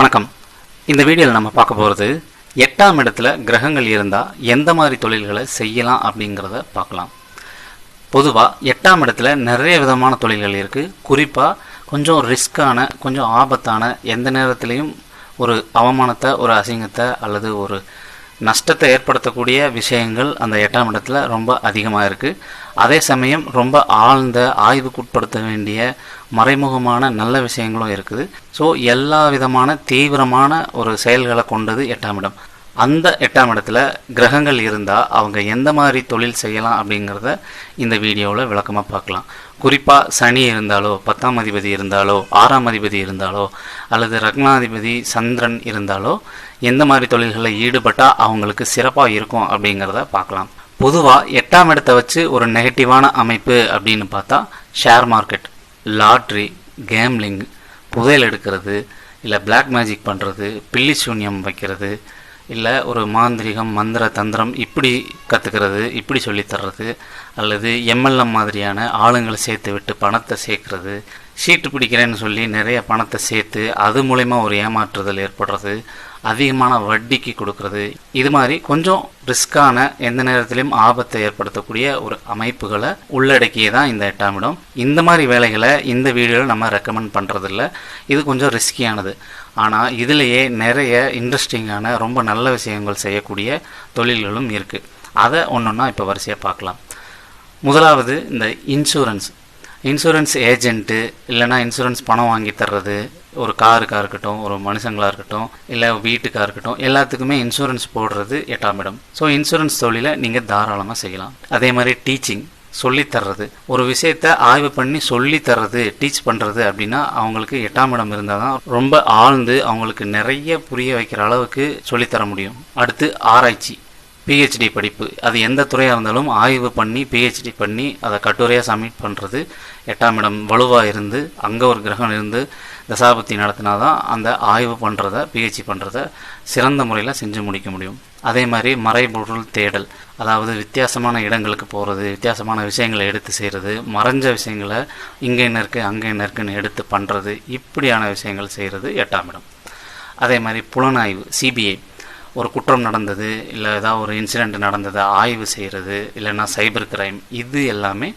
வணக்கம். இந்த வீடியோவில் நம்ம பார்க்க போகிறது எட்டாம் இடத்துல கிரகங்கள் இருந்தால் எந்த மாதிரி தொழில்களை செய்யலாம் அப்படிங்கிறத பார்க்கலாம். பொதுவாக எட்டாம் இடத்துல நிறைய விதமான தொழில்கள் இருக்குது குறிப்பாக கொஞ்சம் ரிஸ்க்கான கொஞ்சம் ஆபத்தான எந்த நேரத்துலையும் ஒரு அவமானத்தை ஒரு அசிங்கத்தை அல்லது ஒரு நஷ்டத்தை ஏற்படுத்தக்கூடிய விஷயங்கள் அந்த எட்டாம் இடத்துல ரொம்ப அதிகமாக இருக்குது அதே சமயம் ரொம்ப ஆழ்ந்த ஆய்வுக்குட்படுத்த வேண்டிய மறைமுகமான நல்ல விஷயங்களும் இருக்குது. ஸோ எல்லா விதமான தீவிரமான ஒரு செயல்களை கொண்டது எட்டாம் இடம். அந்த எட்டாம் இடத்துல கிரகங்கள் இருந்தால் அவங்க எந்த மாதிரி தொழில் செய்யலாம் அப்படிங்கிறத இந்த வீடியோவில் விளக்கமாக பார்க்கலாம். குறிப்பாக சனி இருந்தாலோ பத்தாம் அதிபதி இருந்தாலோ ஆறாம் அதிபதி இருந்தாலோ அல்லது ரக்னாதிபதி சந்திரன் இருந்தாலோ எந்த மாதிரி தொழில்களில் ஈடுபட்டால் அவங்களுக்கு சிறப்பாக இருக்கும் அப்படிங்கிறத பார்க்கலாம். பொதுவாக எட்டாம் இடத்தை வச்சு ஒரு நெகட்டிவான அமைப்பு அப்படின்னு பார்த்தா ஷேர் மார்க்கெட் லாட்ரி கேம்லிங் புதையல் எடுக்கிறது இல்லை பிளாக் மேஜிக் பண்ணுறது பில்லி சூன்யம் வைக்கிறது இல்லை ஒரு மாந்திரிகம் மந்திர தந்திரம் இப்படி கற்றுக்கிறது இப்படி சொல்லித் தர்றது அல்லது எம்எல்எம் மாதிரியான ஆளுங்களை சேர்த்து விட்டு பணத்தை சேர்க்கறது சீட்டு பிடிக்கிறேன்னு சொல்லி நிறைய பணத்தை சேர்த்து அது மூலயமா ஒரு ஏமாற்றுதல் ஏற்படுறது அதிகமான வட்டிக்கு கொடுக்கறது இது மாதிரி கொஞ்சம் ரிஸ்க்கான எந்த நேரத்திலையும் ஆபத்தை ஏற்படுத்தக்கூடிய ஒரு அமைப்புகளை உள்ளடக்கியே தான் இந்த எட்டாம் இடம். இந்த மாதிரி வேலைகளை இந்த வீடியோவில் நம்ம ரெக்கமெண்ட் பண்ணுறதில்ல இது கொஞ்சம் ரிஸ்கியானது ஆனால் இதிலேயே நிறைய இன்ட்ரெஸ்டிங்கான ரொம்ப நல்ல விஷயங்கள் செய்யக்கூடிய தொழில்களும் இருக்குது அதை ஒன்றுன்னா இப்போ வரிசையாக பார்க்கலாம். முதலாவது இந்த இன்சூரன்ஸ் இன்சூரன்ஸ் ஏஜென்ட்டு இல்லைனா இன்சூரன்ஸ் பணம் வாங்கி தர்றது ஒரு காருக்காக இருக்கட்டும் ஒரு மனுஷங்களாக இருக்கட்டும் இல்லை வீட்டுக்காக இருக்கட்டும் எல்லாத்துக்குமே இன்சூரன்ஸ் போடுறது எட்டாம் இடம். ஸோ இன்சூரன்ஸ் தொழிலை நீங்கள் தாராளமாக செய்யலாம். அதே மாதிரி டீச்சிங் சொல்லித்தர்றது. ஒரு விஷயத்த ஆய்வு பண்ணி சொல்லி தர்றது டீச் பண்ணுறது அப்படின்னா அவங்களுக்கு எட்டாம் இடம் இருந்தால் தான் ரொம்ப ஆழ்ந்து அவங்களுக்கு நிறைய புரிய வைக்கிற அளவுக்கு சொல்லித்தர முடியும். அடுத்து ஆராய்ச்சி. பிஹெச்டி படிப்பு. அது எந்த துறையாக இருந்தாலும் ஆய்வு பண்ணி பிஹெச்டி பண்ணி அதை கட்டுரையாக சப்மிட் பண்ணுறது எட்டாம் இடம் வலுவாக இருந்து அங்கே ஒரு கிரகம் இருந்து தசாபத்தி நடத்தினா தான் அந்த ஆய்வு பண்ணுறத பிஹெச்டி பண்ணுறத சிறந்த முறையில் செஞ்சு முடிக்க முடியும். அதே மாதிரி மறைபொருள் தேடல். அதாவது வித்தியாசமான இடங்களுக்கு போகிறது வித்தியாசமான விஷயங்களை எடுத்து செய்கிறது மறைஞ்ச விஷயங்களை இங்கே என்ன இருக்குது அங்கே என்ன இருக்குன்னு எடுத்து பண்ணுறது இப்படியான விஷயங்கள் செய்கிறது எட்டாம் இடம். அதே மாதிரி புலனாய்வு சிபிஐ ஒரு குற்றம் நடந்தது இல்லை ஏதாவது ஒரு இன்சிடெண்ட் நடந்தது ஆய்வு செய்கிறது இல்லைன்னா சைபர் கிரைம் இது எல்லாமே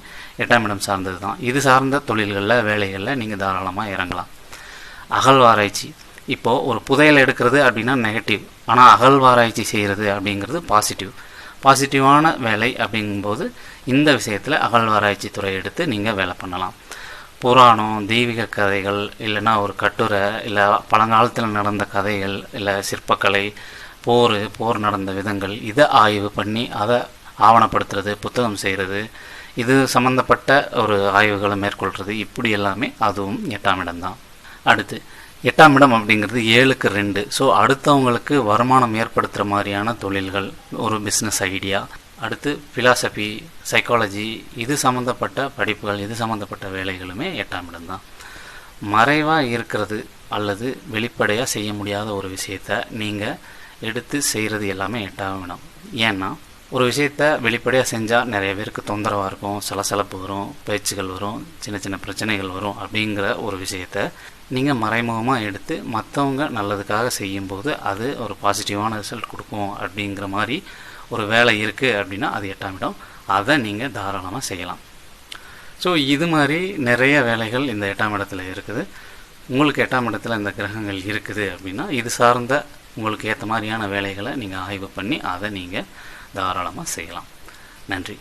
எட்டாம் இடம் சார்ந்தது தான். இது சார்ந்த தொழில்களில் வேலைகளில் நீங்கள் தாராளமாக இறங்கலாம். அகழ்வாராய்ச்சி. இப்போது ஒரு புதையல் எடுக்கிறது அப்படின்னா நெகட்டிவ் ஆனால் அகழ்வாராய்ச்சி செய்கிறது அப்படிங்கிறது பாசிட்டிவ் பாசிட்டிவான வேலை அப்படிங்கும்போது இந்த விஷயத்தில் அகழ்வாராய்ச்சி துறை எடுத்து நீங்கள் வேலை பண்ணலாம். புராணம் தெய்வீக கதைகள் இல்லைன்னா ஒரு கட்டுரை இல்லை பழங்காலத்தில் நடந்த கதைகள் இல்லை சிற்பக்கலை போர் போர் நடந்த விதங்கள் இதை ஆய்வு பண்ணி அதை ஆவணப்படுத்துறது புத்தகம் செய்கிறது இது சம்மந்தப்பட்ட ஒரு ஆய்வுகளை மேற்கொள்கிறது இப்படி எல்லாமே அதுவும் எட்டாம் இடம்தான் அடுத்து எட்டாம் இடம் அப்படிங்கிறது ஏழுக்கு ரெண்டு. ஸோ அடுத்தவங்களுக்கு வருமானம் ஏற்படுத்துகிற மாதிரியான தொழில்கள் ஒரு பிஸ்னஸ் ஐடியா அடுத்து ஃபிலாசபி சைக்காலஜி இது சம்மந்தப்பட்ட படிப்புகள் இது சம்மந்தப்பட்ட வேலைகளுமே எட்டாம் இடம் தான். மறைவாக இருக்கிறது அல்லது வெளிப்படையாக செய்ய முடியாத ஒரு விஷயத்த நீங்கள் எடுத்து செய்கிறது எல்லாமே எட்டாவிடும் ஏன்னா ஒரு விஷயத்த வெளிப்படையாக செஞ்சால் நிறைய பேருக்கு தொந்தரவாக இருக்கும் சலசலப்பு வரும் பேச்சுகள் வரும் சின்ன சின்ன பிரச்சனைகள் வரும் அப்படிங்கிற ஒரு விஷயத்த நீங்கள் மறைமுகமாக எடுத்து மற்றவங்க நல்லதுக்காக செய்யும்போது அது ஒரு பாசிட்டிவான ரிசல்ட் கொடுக்கும் அப்படிங்கிற மாதிரி ஒரு வேலை இருக்குது அப்படின்னா அது எட்டாம் இடம். அதை நீங்கள் தாராளமாக செய்யலாம். ஸோ இது மாதிரி நிறைய வேலைகள் இந்த எட்டாம் இடத்துல இருக்குது. உங்களுக்கு எட்டாம் இடத்துல இந்த கிரகங்கள் இருக்குது அப்படின்னா இது சார்ந்த உங்களுக்கு ஏற்ற மாதிரியான வேலைகளை நீங்கள் ஆய்வு பண்ணி அதை நீங்கள் தாராளமாக செய்யலாம். நன்றி.